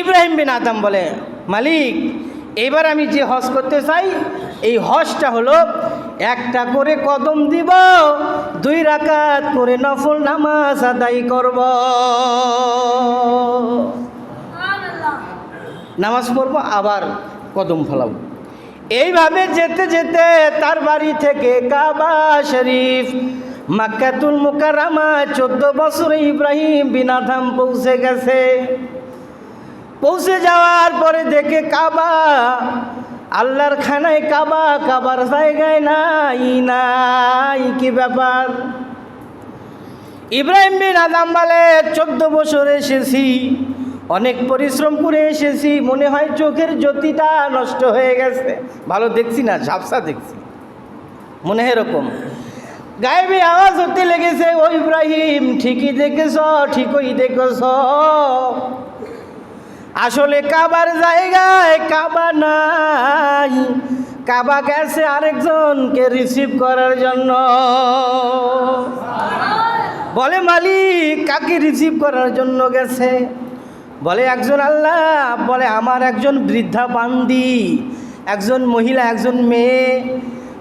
ইব্রাহিম বিন আদম বলে, মালিক, এবার আমি যে হজ করতে চাই, এই হজটা হলো একটা করে কদম দিব, দুই রাকাত করে নফল নামাজ আদায় করব। নামাজ পড়ব, আবার কদম ফলাবো। এইভাবে যেতে যেতে তার বাড়ি থেকে কাবা শরীফ, মাক্কাতুল মুকারামা চোদ্দ বছরে ইব্রাহিম বিনাধাম পৌঁছে গেছে। পৌঁছে যাওয়ার পরে দেখে কাবা, আল্লাহর খানায় কাবা, কাবার জায়গায় নাই নাই, কি ব্যাপার? ইব্রাহিম বিন আদাম বলে, চোদ্দ বছর এসেছি, অনেক পরিশ্রম করে এসেছি, মনে হয় চোখের জ্যোতিটা নষ্ট হয়ে গেছে। ভালো দেখছি না, ঝাপসা দেখছি। মনে হয় এরকম। গায়েবী আওয়াজ হতে লেগেছে, ও ইব্রাহিম, ঠিকই দেখেছ ঠিকই দেখেছ। আসলে কাবার জায়গায় কাবা নাই। কাবা গেছে আরেকজনকে রিসিভ করার জন্য। বলে, মালিক, কাকে রিসিভ করার জন্য গেছে? বলে, একজন আল্লাহ। বলে, আমার একজন বৃদ্ধা বান্দি, একজন মহিলা, একজন মেয়ে।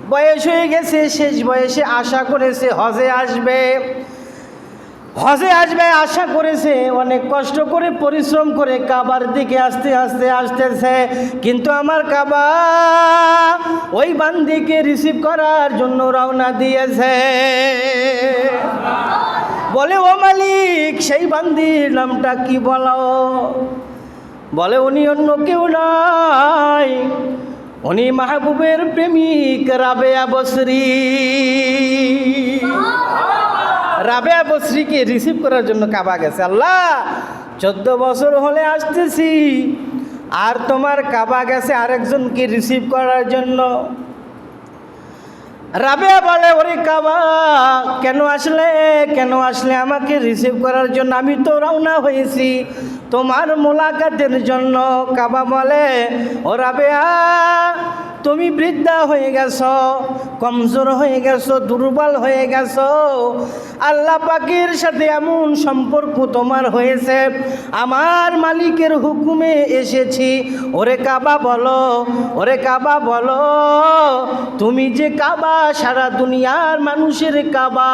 বয়স হয়ে গেছে, শেষ বয়সে আশা করেছে হজে আসবে। হজে আসবে, আশা করেছে, অনেক কষ্ট করে, পরিশ্রম করে কাবার দিকে আস্তে আস্তে আসতেছে। কিন্তু আমার কাবা ওই বান্দিকে রিসিভ করার জন্য রওনা দিয়েছে। বলে, ও মালিক, সেই বান্দির নামটা কি বলো? বলে, উনি অন্য কেউ নয় উনি মাহবুবের প্রেমিক রাবেয়া বসরি রাবেয়া বসরিকে রিসিভ করার জন্য কাবা গেছে। আল্লাহ, চোদ্দ বছর হলে আসতেছি। আর তোমার কাবা গেছে আরেকজনকে রিসিভ করার জন্য। রাবেয়া বলে, ওরে কাবা, কেন আসলে? কেন আসলে আমাকে রিসিভ করার জন্য? আমি তো রওনা হয়েছি। তোমার মোলাকাতের জন্য কাবা বলে, ও রাবেয়া, তুমি বৃদ্ধা হয়ে গেছো, কমজোর হয়ে গেছো, দুর্বল হয়ে গেছো। আল্লাহ পাকের সাথে এমন সম্পর্ক তোমার হয়েছে। আমার মালিকের হুকুমে এসেছি। ওরে কাবা বলো, ওরে কাবা বলো, তুমি যে কাবা, সারা দুনিয়ার মানুষের কাবা,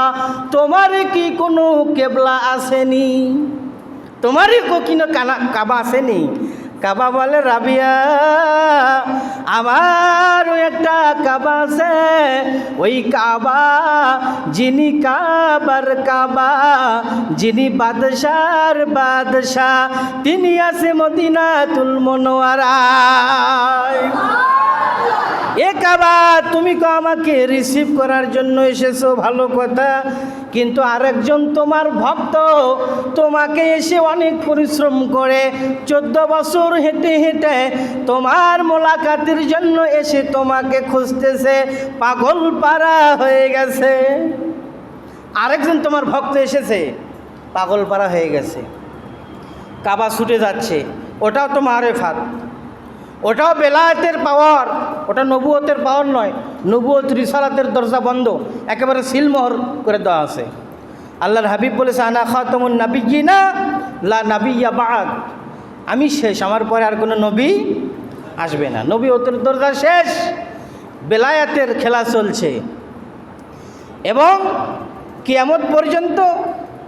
তোমার কি কোনো কেবলা আসেনি? তোমারই কোকিনো কানা কাবা আসেনি কাবা বলে, রাবিয়া আমারও একটা কাবা আছে। ওই কাবা, যিনি কাবার কাবা, যিনি বাদশার বাদশাহ, তিনি আছে মদিনাতুল মনোয়ারায় এ কাবা তুমি তো আমাকে রিসিভ করার জন্য এসেছ, ভালো কথা। কিন্তু আরেকজন তোমার ভক্ত তোমাকে এসে অনেক পরিশ্রম করে, চোদ্দ বছর হেঁটে হেঁটে তোমার মোলাকাতের জন্য এসে তোমাকে খুঁজতেছে। পাগল পাড়া হয়ে গেছে। আরেকজন তোমার ভক্ত এসেছে, পাগল পাড়া হয়ে গেছে। কাবা ছুটে যাচ্ছে, ওটাও তোমার আরেফাত ওটাও বেলায়েতের পাওয়ার, ওটা নবুয়তের পাওয়ার নয়, নবুয়ত রিসালাতের দরজা বন্ধ, একেবারে সিলমোহর করে দেওয়া আছে। আল্লাহর হাবিব বলেছে, আনা খাতমুন নাবিজি না লা নাবিয়া বাগ আমি শেষ, আমার পরে আর কোনো নবী আসবে না। নবী নবীয়তের দরজা শেষ, বেলায়াতের খেলা চলছে। এবং কিয়ামত পর্যন্ত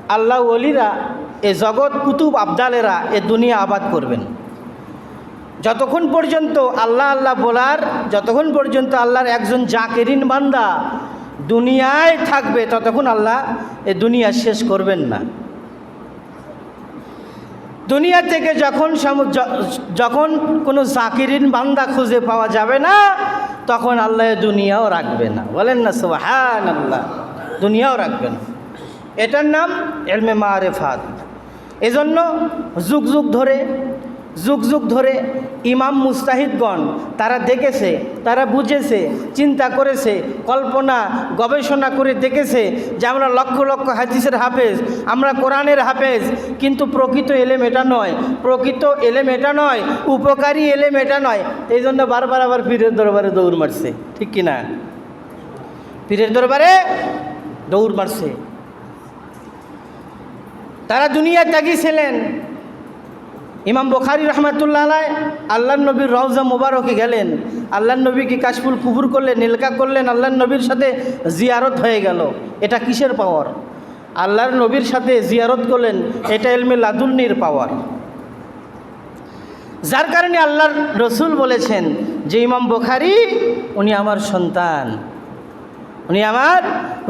আল্লাহ অলিরা এ জগৎ কুতুব আবদালেরা এ দুনিয়া আবাদ করবেন। যতক্ষণ পর্যন্ত আল্লাহ আল্লাহ বলার, যতক্ষণ পর্যন্ত আল্লাহর একজন জাকেরিন বান্দা দুনিয়ায় থাকবে, ততক্ষণ আল্লাহ এ দুনিয়া শেষ করবেন না। দুনিয়া থেকে যখন যখন কোনো জাকিরিন বান্দা খুঁজে পাওয়া যাবে না, তখন আল্লাহ দুনিয়াও রাখবে না। বলেন না সুবহান আল্লাহ দুনিয়াও রাখবে না। এটার নাম এলমে মারেফাত। এজন্য যুগ যুগ ধরে যুগ যুগ ধরে ইমাম মুস্তাহিদগণ তারা দেখেছে, তারা বুঝেছে, চিন্তা করেছে, কল্পনা, গবেষণা করে দেখেছে যে আমরা লক্ষ লক্ষ হাদিসের হাফেজ, আমরা কোরআনের হাফেজ, কিন্তু প্রকৃত এলেম এটা নয়। প্রকৃত এলেম এটা নয়, উপকারী এলেম এটা নয়। এই জন্য বারবার আবার পীরের দরবারে দৌড় মারছে। ঠিক কি না পীরের দরবারে দৌড় মারছে। তারা দুনিয়া ত্যাগী ছিলেন। ইমাম বখারি রহমাতুল্লাহ আল্লাহ নবীর রওজা মুবারকে গেলেন। আল্লাহ নবীকে কাশফুল কুফুর করলেন নীলকা করলেন, আল্লাহ নবীর সাথে জিয়ারত হয়ে গেল। এটা কিসের পাওয়ার আল্লাহর নবীর সাথে জিয়ারত করলেন, এটা এলমে লাদুল্নির পাওয়ার যার কারণে আল্লাহর রসুল বলেছেন যে ইমাম বখারি, উনি আমার সন্তান। উনি আমার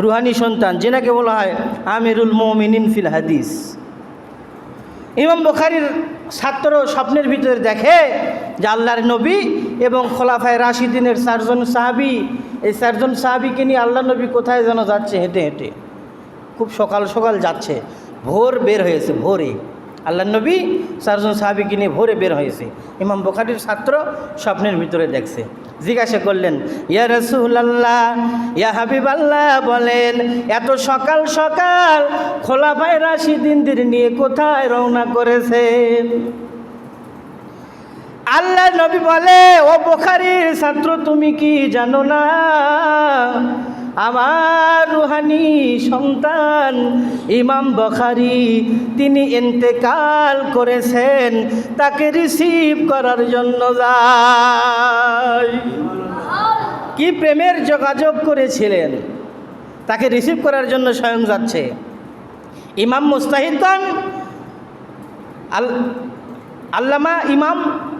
রুহানি সন্তান, যেনাকে বলা হয় আমিরুল মোমিনিন ফিল হাদিস। ইমাম বখারির ছাত্র স্বপ্নের ভিতরে দেখে যে আল্লাহর নবী এবং খোলাফায় রাশিদিনের চারজন সাহাবি, এই চারজন সাহাবিকে নিয়ে আল্লাহ নবী কোথায় যেন যাচ্ছে হেঁটে হেঁটে। খুব সকাল সকাল যাচ্ছে। ভোর বের হয়েছে, ভোরে। আল্লাহ নবী চারজন সাহাবিকে নিয়ে ভোরে বের হয়েছে। ইমাম বোখারির ছাত্র স্বপ্নের ভিতরে দেখছে। জিজ্ঞাসা করলেন, ইয়া রসুল্লাহ ইয়া হাবিব আল্লাহ বলেন, এত সকাল সকাল খোলা খোলাফায় রাশিদিনদের নিয়ে কোথায় রওনা করেছেন আল্লাহ নবী বলে, ও বোখারির ছাত্র, তুমি কি জানো না? আমার রুহানি সন্তান, ইমাম বখারি, তিনি ইন্তেকাল করেছেন, তাকে রিসিভ করার জন্য যায়। কি প্রেমের যোগাযোগ করেছিলেন? তাকে রিসিভ করার জন্য স্বয়ং যাচ্ছে। ইমাম মুস্তাহিদান আল, আল্লামা ইমাম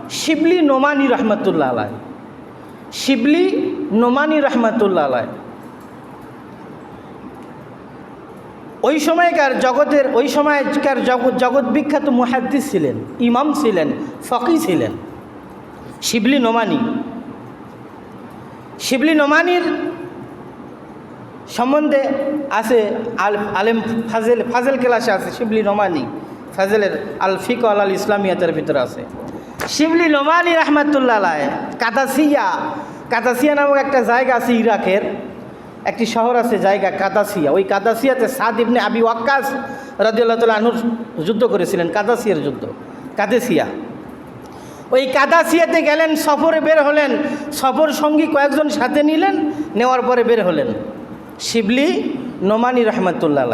শিবলি নোমানি রহমতুল্লাহ আলাই শিবলি নোমানি রহমতুল্লাহ আলাই ওই সময়কার জগতের, ওই সময়কার জগৎ জগৎ বিখ্যাত মুহাদ্দিস ছিলেন, ইমাম ছিলেন, ফকি ছিলেন। শিবলি নোমানি। শিবলি নোমানির সম্বন্ধে আছে আল, আলেম ফাজেল ফাজেল ক্লাসে আছে শিবলি নোমানি। ফাজেলের আল ফিক আল আল ইসলামিয়াতের ভিতরে আছে। শিবলি নোমানি রহমাতুল্লাহ কাতাসিয়া কাদাসিয়া নামক একটা জায়গা আছে ইরাকের। একটি শহর আছে, জায়গা কাদাসিয়া। ওই কাদাসিয়াতে সাদ ইবনে আবি ওয়াক্কাস রাজিউল্লাহ তাল আনুর যুদ্ধ করেছিলেন, কাদাসিয়ার যুদ্ধ, কাদেসিয়া। ওই কাদাসিয়াতে গেলেন, সফরে বের হলেন, সফর সঙ্গী কয়েকজন সাথে নিলেন, নেওয়ার পরে বের হলেন। শিবলি নোমানি রহমতুল্লাহ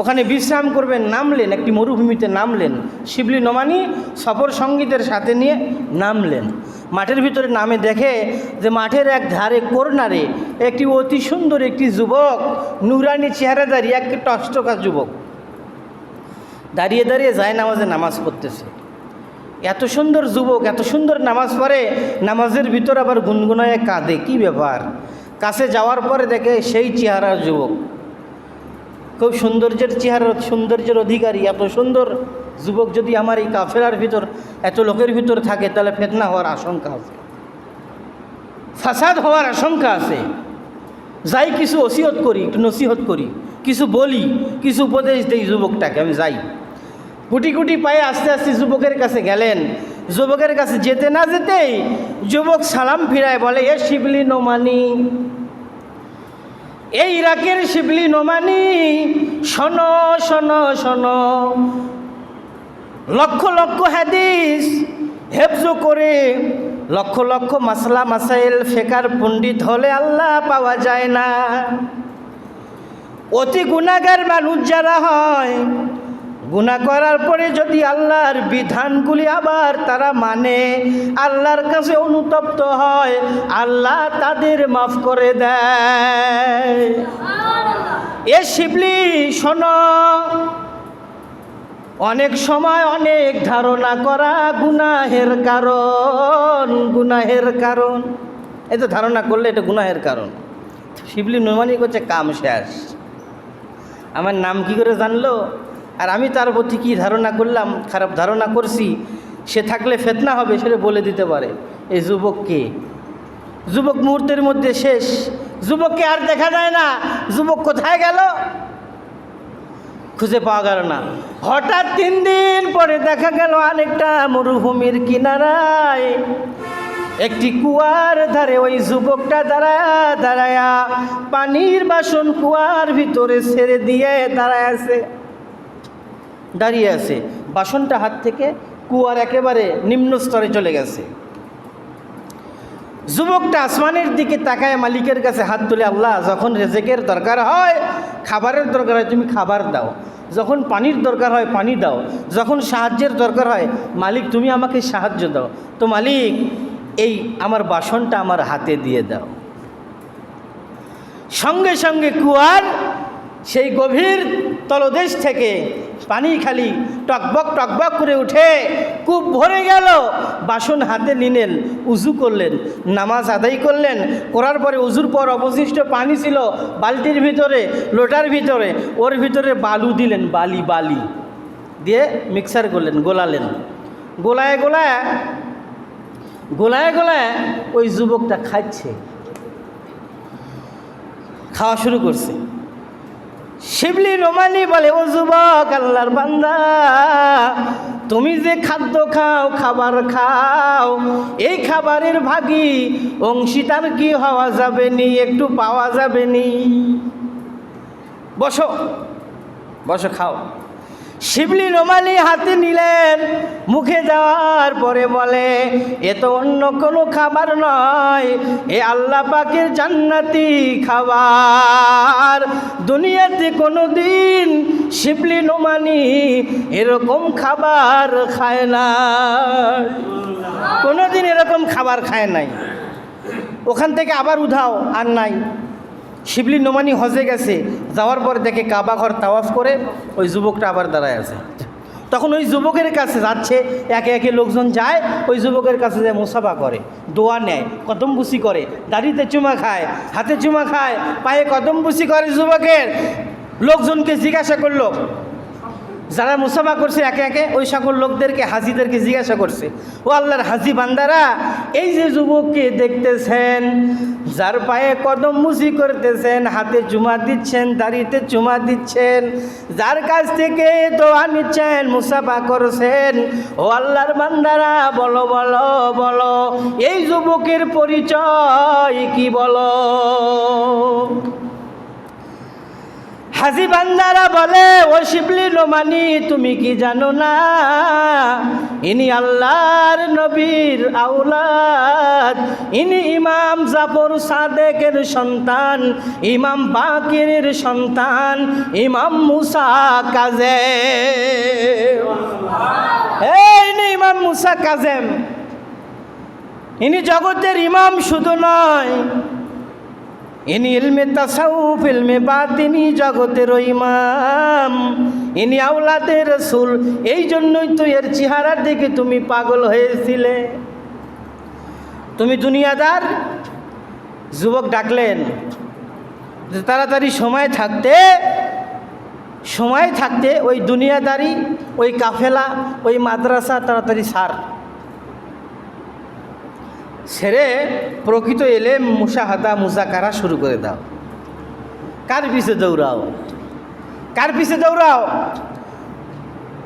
ওখানে বিশ্রাম করবেন, নামলেন, একটি মরুভূমিতে নামলেন। শিবলি নোমানি সফর সঙ্গীদের সাথে নিয়ে নামলেন। মাঠের ভিতরে নামে দেখে যে মাঠের এক ধারে কর্নারে একটি অতি সুন্দর একটি যুবক নুরানি চেহারাদারি এক টষ্টকা যুবক। দাঁড়িয়ে দাঁড়িয়ে যায় নামাজে নামাজ পড়তেছে। এত সুন্দর যুবক, এত সুন্দর নামাজ পড়ে, নামাজের ভিতর আবার গুনগুনায় কাঁদে, কি ব্যাপার? কাছে যাওয়ার পরে দেখে সেই চেহারার যুবক। খুব সৌন্দর্যের চেহারার সৌন্দর্যের অধিকারী, এত সুন্দর যুবক যদি আমার এই কাফেরার ভিতর, এত লোকের ভিতর থাকে, তাহলে ফেতনা হওয়ার আশঙ্কা আছে। ফাসাদ হওয়ার আশঙ্কা আছে। যাই কিছু ওসিয়ত করি, একটু নসিহত করি, কিছু বলি, কিছু উপদেশ দিই যুবকটাকে, আমি যাই। গুটি গুটি পায়ে আস্তে আস্তে যুবকের কাছে গেলেন। যুবকের কাছে যেতে না যেতেই যুবক সালাম ফিরায়, বলে, এ শিবলি নোমানি এই ইরাকের শিবলি নোমানি, শোনো শোনো শোনো। লক্ষ লক্ষ হাদিস হেফজ করে, লক্ষ লক্ষ মাসলা মাসাইল ফেকার পণ্ডিত হলে আল্লাহ পাওয়া যায় না। অতি গুণাগার মানুষ যারা হয় গুণা করার পরে যদি আল্লাহর বিধানগুলি আবার তারা মানে আল্লাহর কাছে অনুতপ্ত হয়, আল্লাহ তাদের মাফ করে দেয়। এ শিবলি, শোনো, অনেক সময় অনেক ধারণা করা গুনাহের কারণ গুনাহের কারণ। এই তো ধারণা করলে এটা গুনাহের কারণ। শিবলি নোমানি করছে, কাম শেষ। আমার নাম কি করে জানলো? আর আমি তার প্রতি কী ধারণা করলাম, খারাপ ধারণা করছি, সে থাকলে ফেতনা হবে সেটা বলে দিতে পারে। এই যুবককে যুবক মুহূর্তের মধ্যে শেষ। যুবককে আর দেখা যায় না। যুবক কোথায় গেল? খুঁজে পাওয়া গেল না। হঠাৎ তিন দিন পরে দেখা গেল আরেকটা মরুভূমির কিনারায়। একটি কুয়ার ধারে ওই যুবকটা দাঁড়ায়া দাঁড়ায়া পানির বাসন কুয়ার ভিতরে ছেড়ে দিয়ে দাঁড়ায় আছে। দাঁড়িয়ে আছে। বাসনটা হাত থেকে কুয়ার একেবারে নিম্ন স্তরে চলে গেছে। যুবকটা আসমানের দিকে তাকায় মালিকের কাছে হাত তুলে, আল্লাহ, যখন রেজেকের দরকার হয়, খাবারের দরকার হয়, তুমি খাবার দাও। যখন পানির দরকার হয়, পানি দাও। যখন সাহায্যের দরকার হয়, মালিক, তুমি আমাকে সাহায্য দাও। তো মালিক, এই আমার বাসনটা আমার হাতে দিয়ে দাও। সঙ্গে সঙ্গে কুয়ার সেই গভীর তলদেশ থেকে পানি খালি টকবক টকবক করে উঠে কূপ ভরে গেল। বাসন হাতে নিলেন, উজু করলেন, নামাজ আদায় করলেন। করার পরে উজুর পর অবশিষ্ট পানি ছিল বালতির ভিতরে, লোটার ভিতরে, ওর ভিতরে বালু দিলেন, বালি বালি। দিয়ে মিক্সার করলেন, গোলালেন। গোলায় গোলায় গোলায় গোলায় ওই যুবকটা খাচ্ছে, খাওয়া শুরু করছে। শিবলি রোমানি বলে, ও যুবক, আল্লাহর বান্দা, তুমি যে খাদ্য খাও, খাবার খাও, এই খাবারের ভাগি অংশীদার কি হওয়া যাবে নি, একটু পাওয়া যাবে নি? বসো বসো, খাও। শিবলি রোমালি হাতে নিলেন, মুখে যাওয়ার পরে বলে, এ তো অন্য কোনো খাবার নয়, এ আল্লাহ পাকের জান্নাতি খাবার। দুনিয়াতে কোনো দিন শিবলি নোমানি এরকম খাবার খায় না। কোনো দিন এরকম খাবার খায় নাই। ওখান থেকে আবার উধাও আর নাই। শিবলি নোমানি হজে গেছে, যাওয়ার পর দেখে কাবা ঘর তাওয়াফ করে ওই যুবকটা আবার দাঁড়ায় আছে। তখন ওই যুবকের কাছে যাচ্ছে, একে একে লোকজন যায়, ওই যুবকের কাছে যায় মুসাফা করে, দোয়া নেয়, কদম বুসি করে, দাড়িতে চুমা খায়, হাতে চুমা খায়, পায়ে কদম বুসি করে যুবকের। লোকজনকে জিজ্ঞাসা করল যারা মুসাফা করছে একে একে, ওই সকল লোকদেরকে, হাজিদেরকে জিজ্ঞাসা করছে। ও আল্লাহর হাজি বান্দারা, এই যে যুবককে দেখতেছেন, যার পায়ে কদম মুসি করতেছেন, হাতে চুমা দিচ্ছেন, দাড়িতে চুমা দিচ্ছেন, যার কাছ থেকে দোয়া নিচ্ছেন, মুসাফা করছেন, ও আল্লাহর বান্দারা, বলো বলো বলো, এই যুবকের পরিচয় কি বলো? হাজি বান্দারা বলে শিবলি নোমানি, তুমি কি জানো না? ইনি আল্লাহর নবীর আউলাদ ইনি ইমাম জাফর সাদেকের সন্তান, ইমাম বাকিরের সন্তান, ইমাম মুসা কাজে ইনি ইমাম মুসা কাজেম। ইনি জগতের ইমাম শুধু নয় ইনি ইলমে তাসাউফ, ইলমে বাতিনি, জগতের ইমাম। ইনি আউলাদের রসুল এই জন্যই তো এর চেহারার দিকে তুমি পাগল হয়েছিলে। তুমি দুনিয়াদার যুবক ডাকলেন তাড়াতাড়ি সময় থাকতে সময় থাকতে ওই দুনিয়াদারি, ওই কাফেলা, ওই মাদ্রাসা তাড়াতাড়ি সার। ছেড়ে প্রকৃত এলে মুসাহাদা মুজাকারা শুরু করে দাও। কার পিছে দৌড়াও? কার পিছে দৌড়াও?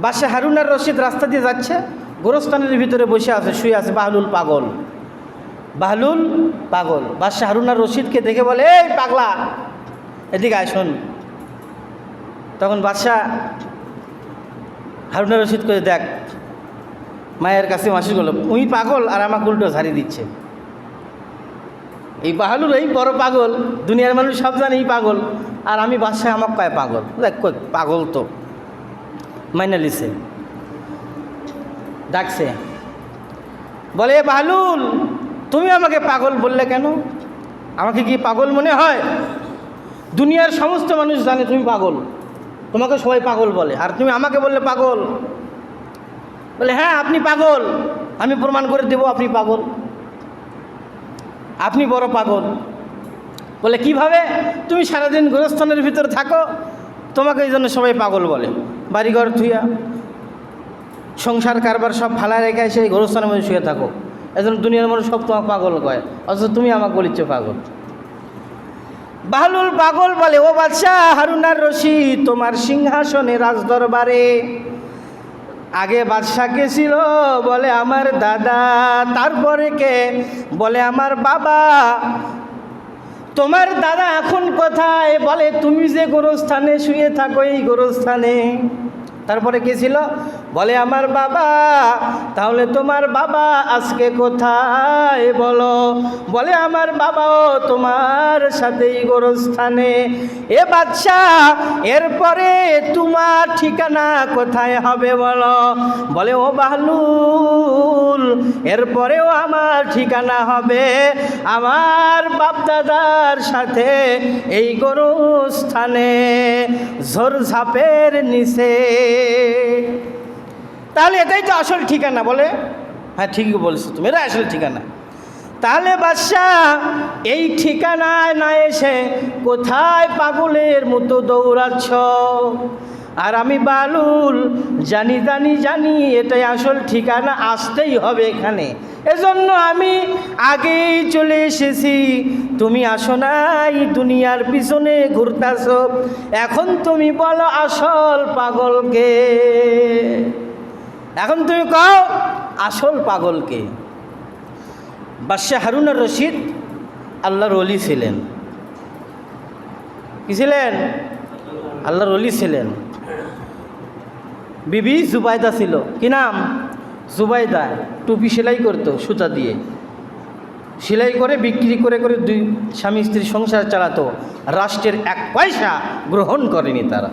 বাসা হারুনার রশিদ রাস্তা দিয়ে যাচ্ছে, গোরস্থানের ভিতরে বসে আছে, শুয়ে আছে বাহলুল পাগল। বাহলুল পাগল। বাদশাহ হারুনার রশিদকে দেখে বলে, এই পাগলা, এদিকে আয়, শোন। তখন বাদশাহ হারুনার রশিদ করে দেখ মায়ের কাছে মাসি বলল উই পাগল আর আমাকে উল্টো ঝাড়ি দিচ্ছে। এই বাহালুর এই বড় পাগল দুনিয়ার মানুষ সব জানে এই পাগল। আর আমি বাসায় আমার পায় পাগল? দেখ কই, পাগল তো। মাইনা লিছে। ডাকছে। বলে "এ বাহলুল তুমি আমাকে পাগল বললে কেন? আমাকে কি পাগল মনে হয়? দুনিয়ার সমস্ত মানুষ জানে তুমি পাগল। তোমাকে সবাই পাগল বলে। আর তুমি আমাকে বললে পাগল। বলে হ্যাঁ আপনি পাগল। আমি প্রমাণ করে দেব আপনি পাগল। আপনি বড় পাগল। বলে, কীভাবে? তুমি সারাদিন গোরস্থানের ভিতরে থাকো। তোমাকে এই জন্য সবাই পাগল বলে। বাড়িঘর থুইয়া সংসার, কারবার সব ফালা রেখে সেই গোরস্থানের মধ্যে শুয়ে থাকো। এজন্য দুনিয়ার মানুষ সব তোমাকে পাগল কয়। অথচ তুমি আমাকে বলিচ্ছ পাগল। বাহলুল পাগল বলে, ও বাদশাহ হারুনার রশি তোমার সিংহাসনে রাজদরবারে আগে বাদশাহ কে ছিল, বলে আমার দাদা। তারপরে কে? বলে আমার বাবা। তোমার দাদা এখন কোথায়? বলে, তুমি যে গোরস্থানে শুয়ে থাকো, এই গোরস্থানে। তারপরে কে ছিল? বলে, আমার বাবা, তাহলে তোমার বাবা আজকে কোথায় বলো? বলে, আমার বাবাও তোমার সাথেই গোরস্থানে। এ বাচ্চা এরপরে তোমার ঠিকানা কোথায় হবে বলো? বলে, ও বাহলুল, এরপরেও আমার ঠিকানা হবে। আমার বাপদাদার সাথে এই গোরস্থানে, ঝোরঝাপের নিচে। তাহলে এটাই তো আসল ঠিকানা বলে? হ্যাঁ ঠিকই বলছো তুমি এটা আসল ঠিকানা। তাহলে বাদশাহ এই ঠিকানায় না এসে কোথায় পাগলের মতো দৌড়াচ্ছ? আর আমি বালুল জানি জানি জানি এটাই আসল ঠিকানা আসতেই হবে এখানে। এজন্য আমি আগেই চলে এসেছি। তুমি আসো নাই দুনিয়ার পিছনে ঘুরতাছ। এখন তুমি বলো আসল পাগলকে। এখন তুমি কও, আসল পাগলকে। বাদশাহ হারুনার রশিদ আল্লাহর অলি ছিলেন। কি ছিলেন? আল্লাহর অলি ছিলেন। বিবি জুবাইদা ছিল। কি নাম? জুবাইদা। টুপি সেলাই করতো সুতা দিয়ে। সেলাই করে, বিক্রি করে করে দুই স্বামী স্ত্রী সংসার চালাতো। রাষ্ট্রের এক পয়সা গ্রহণ করেনি তারা।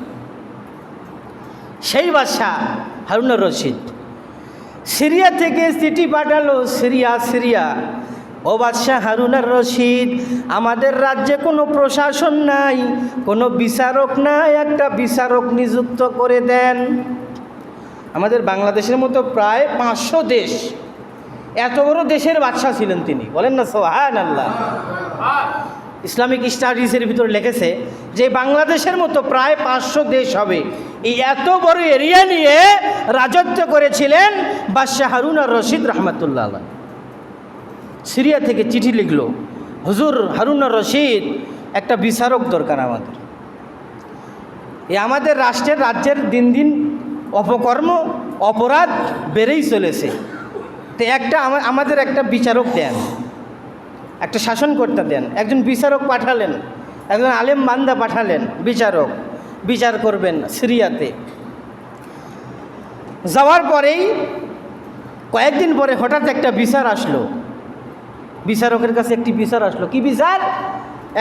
সেই বাদশাহ হারুনার রশিদ। সিরিয়া থেকে চিঠি পাঠালো, সিরিয়া সিরিয়া, ও বাদশাহ হারুনার রশিদ, আমাদের রাজ্যে কোনো প্রশাসন নাই, কোনো বিচারক নাই, একটা বিচারক নিযুক্ত করে দেন। আমাদের বাংলাদেশের মতো প্রায় পাঁচশো দেশ, এত বড় দেশের বাদশাহ ছিলেন তিনি, বলেন না সোহান আল্লাহ ইসলামিক স্টাডিজের ভিতরে লিখেছে যে বাংলাদেশের মতো প্রায় পাঁচশো দেশ হবে। এই এত বড় এরিয়া নিয়ে রাজত্ব করেছিলেন বাদশাহ হারুন আর রশিদ রহমতুল্লাহ সিরিয়া থেকে চিঠি লিখলো, হুজুর হারুন আর রশিদ, একটা বিচারক দরকার আমাদের। এ আমাদের রাষ্ট্রের রাজ্যের দিন দিন অপকর্ম, অপরাধ বেড়েই চলেছে। তো একটা আমাদের একটা বিচারক দেন। একটা শাসনকর্তা দেন, একজন বিচারক পাঠালেন, একজন আলেম বান্দা পাঠালেন, বিচারক, বিচার করবেন সিরিয়াতে। যাওয়ার পরেই কয়েকদিন পরে হঠাৎ একটা বিচার আসলো। বিচারকের কাছে একটি বিচার আসলো। কি বিচার?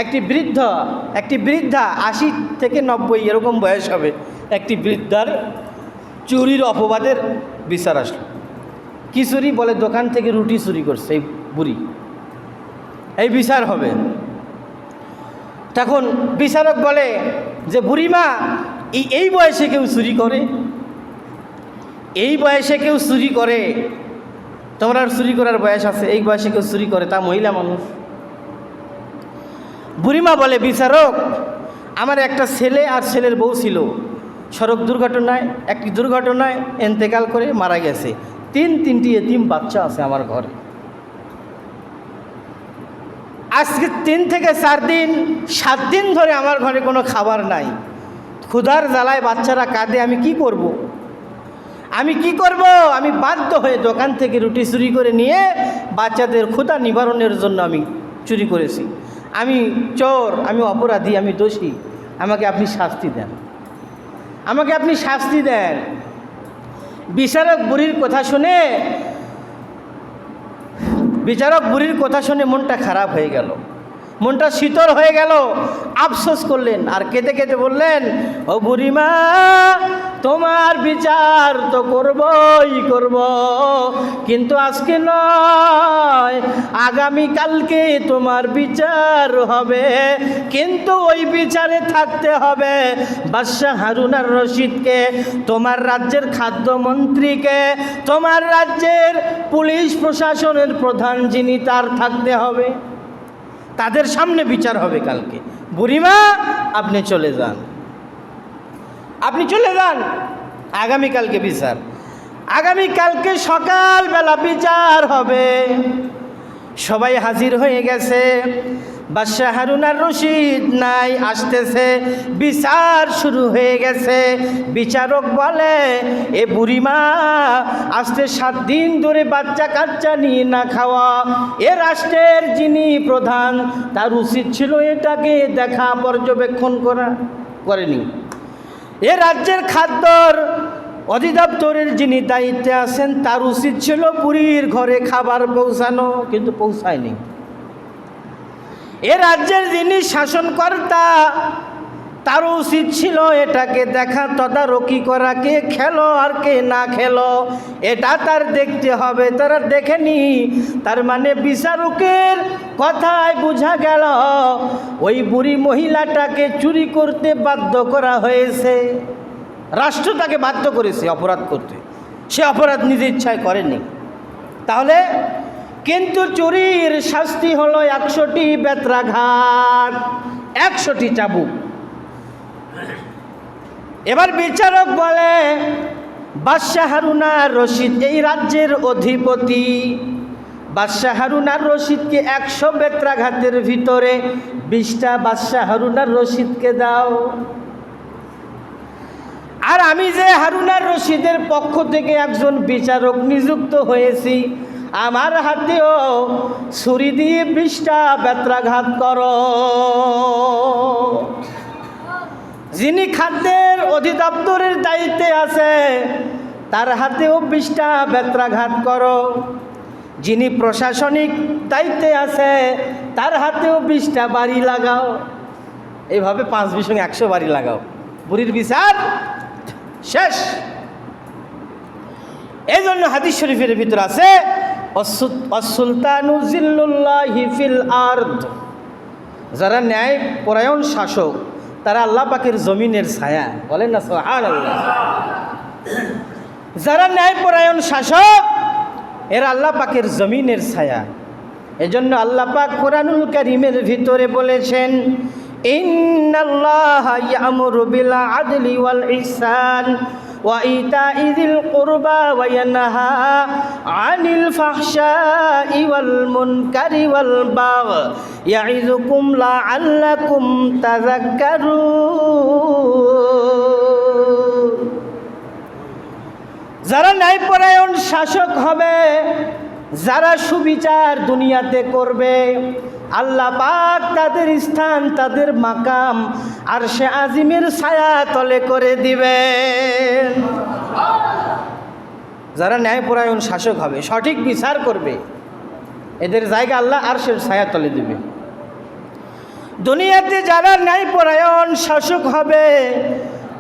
একটি বৃদ্ধ, একটি বৃদ্ধা আশি থেকে নব্বই, এরকম বয়স হবে, একটি বৃদ্ধার চুরির অপবাদের বিচার আসলো। কি চুরি? বলে দোকান থেকে রুটি চুরি করছে, এই বুড়ি। এই বিচার হবে। তখন বিচারক বলে যে, বুড়িমা, এই বয়সে কেউ চুরি করে? এই বয়সে কেউ চুরি করে? তোমার আর চুরি করার বয়স আছে, এই বয়সে কেউ চুরি করে, তা মহিলা মানুষ। বুড়িমা বলে, বিচারক, আমার একটা ছেলে আর ছেলের বউ ছিল। সড়ক দুর্ঘটনায়, একটি দুর্ঘটনায় এন্তেকাল করে মারা গেছে। তিন তিনটি এতিম বাচ্চা আছে আমার ঘরে। আজকে তিন থেকে চার দিন, সাত দিন ধরে আমার ঘরে কোনো খাবার নাই। ক্ষুধার জ্বালায় বাচ্চারা কাঁদে, আমি কি করব। আমি কি করব? আমি বাধ্য হয়ে দোকান থেকে রুটি চুরি করে নিয়ে বাচ্চাদের ক্ষুধা নিবারণের জন্য আমি চুরি করেছি। আমি চোর, আমি অপরাধী, আমি দোষী। আমাকে আপনি শাস্তি দেন। আমাকে আপনি শাস্তি দেন। বিচারক বুড়ির কথা শুনে বিচারক বুড়ির কথা শুনে মনটা খারাপ হয়ে গেল। মনটা শীতল হয়ে গেল। আফসোস করলেন আর কেঁদে কেঁদে বললেন, ও বুড়িমা তোমার বিচার তো করবই করব। কিন্তু আজকে নয়, আগামী কালকে তোমার বিচার হবে। কিন্তু ওই বিচারে থাকতে হবে বাদশাহ হারুনার রশিদকে, তোমার রাজ্যের খাদ্যমন্ত্রীকে, তোমার রাজ্যের পুলিশ প্রশাসনের প্রধান যিনি তার থাকতে হবে। তাদের সামনে বিচার হবে কালকে। বুড়িমা, আপনি চলে যান। আপনি চলে যান। আগামীকালকে বিচার। আগামীকালকে সকালবেলা বিচার হবে। সবাই হাজির হয়ে গেছে। বাদশাহ হারুনার রশিদ নাই, আসতেছে। বিচার শুরু হয়ে গেছে। বিচারক বলে, এ বুড়িমা আসতে সাত দিন ধরে বাচ্চা কাচ্চা নিয়ে না খাওয়া। এ রাষ্ট্রের যিনি প্রধান, তার উচিত ছিল এটাকে দেখা, পর্যবেক্ষণ করা, করেনি। এ রাজ্যের খাদ্যর অধিদপ্তরের যিনি দায়িত্বে আছেন, তার উচিত ছিল পুরীর ঘরে খাবার পৌঁছানো, কিন্তু পৌঁছায়নি। এ রাজ্যের যিনি শাসনকর্তা তারও উচিত ছিল এটাকে দেখা, তদারকি করা, কে খেলো আর কে না খেলো। এটা তার দেখতে হবে, তারা দেখেনি তার মানে বিচারকের কথায় বোঝা গেল, ওই বুড়ি মহিলাটাকে চুরি করতে বাধ্য করা হয়েছে। রাষ্ট্র তাকে বাধ্য করেছে অপরাধ করতে। সে অপরাধ নিজে ইচ্ছায় করেনি। তাহলে কিন্তু চুরির শাস্তি হলো একশোটি বেত্রাঘাত, একশোটি চাবুক। এবার বিচারক বলে, বাদশাহ হারুনার রশিদ এই রাজ্যের অধিপতি। বাদশাহ হারুনার রশিদকে একশো বেত্রাঘাতের ভিতরে বিশটা বাদশাহ হারুনার রশিদকে দাও। আর আমি যে হারুনার রশিদের পক্ষ থেকে একজন বিচারক নিযুক্ত হয়েছি, আমার হাতেও ছুরি দিয়ে বিশটা বেত্রাঘাত করো। যিনি খাদ্যের অধিদপ্তরের দায়িত্বে আছে, তার হাতেও বিশটা বেত্রাঘাত করো। যিনি প্রশাসনিক দায়িত্বে আছে, তার হাতেও বিশটা বাড়ি লাগাও। এইভাবে পাঁচ বিশ একশো বাড়ি লাগাও। বুড়ির বিচার শেষ। এই জন্য হাদিস শরীফের ভিতর আছে আর্দ। যারা ন্যায় পরায়ণ শাসক তারা আল্লাহ পাখির জমিনের ছায়া। বলেন না সোহান আল্লাহ যারা ন্যায়পরায়ণ শাসক, এরা আল্লাহ পাখির জমিনের ছায়া। এজন্য আল্লাহ পাক কোরআনুল কারিমের ভিতরে বলেছেন, ইন্নাল্লাহ ইয়ামুরু বিল আদলি ওয়াল ইহসান। وإيتاء ذي القربى وينهى عن الفحشاء والمنكر والبغي يعظكم لعلكم تذكرون যারা ন্যায়পরায়ণ শাসক হবে যারা সুবিচার দুনিয়াতে করবে আল্লাহ পাক তাদের স্থান, তাদের মাকাম আর সে আজিমের ছায়া তলে করে দিবেন। যারা ন্যায়পরায়ণ শাসক হবে, সঠিক বিচার করবে, এদের জায়গা আল্লাহ আর সে ছায়া তলে দিবে। দুনিয়াতে যারা ন্যায়পরায়ণ শাসক হবে,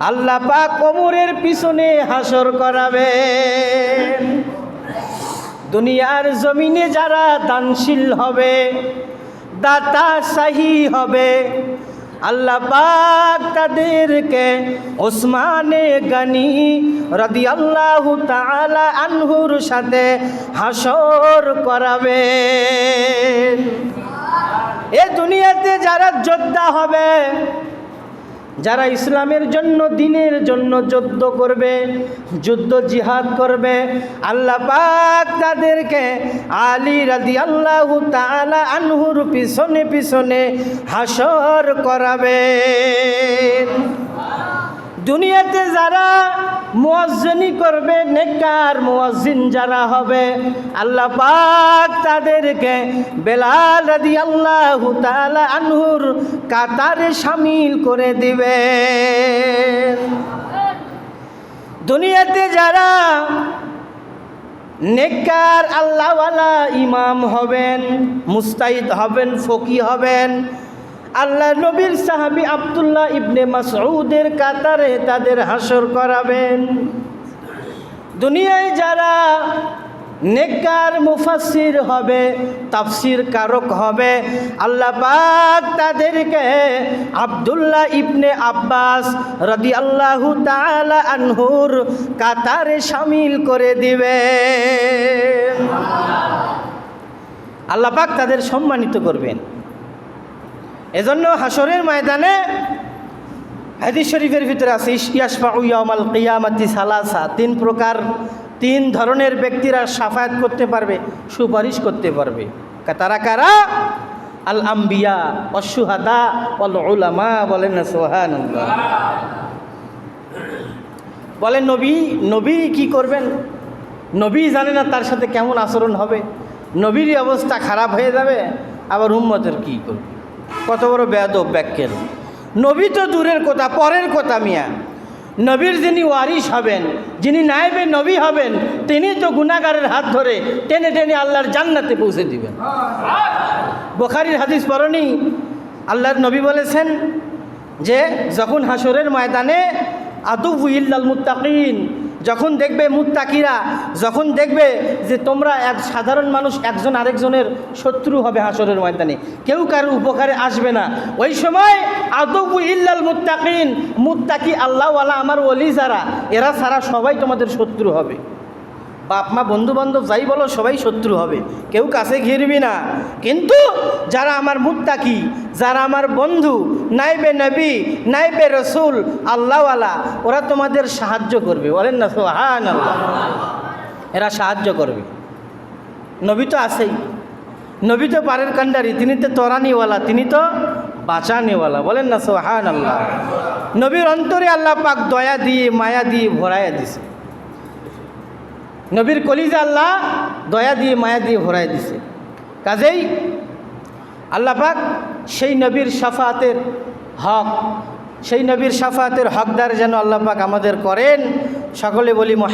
আল্লাহ পাক কোমরের পিছনে হাসর করাবে দুনিয়ার জমিনে যারা দানশীল হবে দাতা সাহি হবে। আল্লাহ পাক তাদেরকে ওসমানে গানি রদি আল্লাহ তালা আনহুর সাথে হাসর করাবে। এ দুনিয়াতে যারা যোদ্ধা হবে যারা ইসলামের জন্য, দিনের জন্য যুদ্ধ করবে, যুদ্ধ জিহাদ করবে, আল্লাহ পাক তাদেরকে আলী রাদি আল্লাহ তালা আনহুর পিছনে পিছনে হাসর করাবে দুনিয়াতে যারা মুয়াজ্জিনি করবে নেকার মুয়াজ্জিন যারা হবে। আল্লাহ পাক তাদেরকে বেলাল রাদিয়াল্লাহু তাআলা আনহুর কাতারে শামিল করে দিবে। দুনিয়াতে যারা নেককার আল্লাহওয়ালা ইমাম হবেন মুস্তাইদ হবেন, ফকি হবেন আল্লাহ নবীর সাহাবি আবদুল্লাহ ইবনে মাসউদের কাতারে তাদের হাসর করাবেন। দুনিয়ায় যারা নেককার মুফাসির হবে, তাফসির কারক হবে, আল্লাহ পাক তাদেরকে আবদুল্লাহ ইবনে আব্বাস রদি আল্লাহু তাআলা আনহুর কাতারে সামিল করে দিবে আল্লাহ পাক তাদের সম্মানিত করবেন। এজন্য হাসরের ময়দানে হাদিস শরীফের ভিতরে আছে ইয়াসফা কিয়ামাতি সালাসা তিন প্রকার, তিন ধরনের ব্যক্তিরা সাফায়াত করতে পারবে, সুপারিশ করতে পারবে। তারা কারা? আল আম্বিয়া, অসুহাদা অল উলামা, বলেন না সোহান বলেন, নবী নবী কি করবেন? নবী জানে না তার সাথে কেমন আচরণ হবে। নবীরই অবস্থা খারাপ হয়ে যাবে, আবার উম্মতের কি করবে? কত বড় বেয়াদব ব্যাক্যেল নবী তো দূরের কথা, পরের কথা মিয়া। নবীর যিনি ওয়ারিস হবেন, যিনি নায়েবে নবী হবেন, তিনি তো গুনাগারের হাত ধরে টেনে টেনে আল্লাহর জান্নাতে পৌঁছে দিবেন। বোখারির হাদিস পরনি আল্লাহর নবী বলেছেন যে, যখন হাসরের ময়দানে ইল্লাল মুত্তাকিন যখন দেখবে মুত্তাকিরা, যখন দেখবে যে তোমরা এক সাধারণ মানুষ, একজন আরেকজনের শত্রু হবে হাসরের ময়দানে, কেউ কারোর উপকারে আসবে না। ওই সময় আদবু ইল্লাল মুত্তাকিন, মুত্তাকি আল্লাহওয়ালা আমার ওলি যারা, এরা সারা সবাই তোমাদের শত্রু হবে। বাপ, মা বন্ধু বান্ধব যাই বলো, সবাই শত্রু হবে। কেউ কাছে ঘিরবি না। কিন্তু যারা আমার মুত্তাকি, যারা আমার বন্ধু, নাইবে নবী, নাইবে রসুল, আল্লাহওয়ালা, ওরা তোমাদের সাহায্য করবে। বলেন না সোহান আল্লাহ এরা সাহায্য করবে। নবী তো আছেই। নবী তো পারের কান্ডারি তিনি তো তরানিওয়ালা, তিনি তো বাঁচানিওয়ালা। বলেন না সোহান আল্লাহ নবীর অন্তরে আল্লাহ পাক দয়া দিয়ে, মায়া দিয়ে ভরাইয়া দিছে। নবীর কলিজা আল্লাহ দয়া দিয়ে, মায়া দিয়ে ভরাই দিছে। কাজেই আল্লাহ পাক সেই নবীর সাফাতের হক, সেই নবীর সাফাতের হকদার যেন আল্লাহ পাক আমাদের করেন। সকলে বলি মহা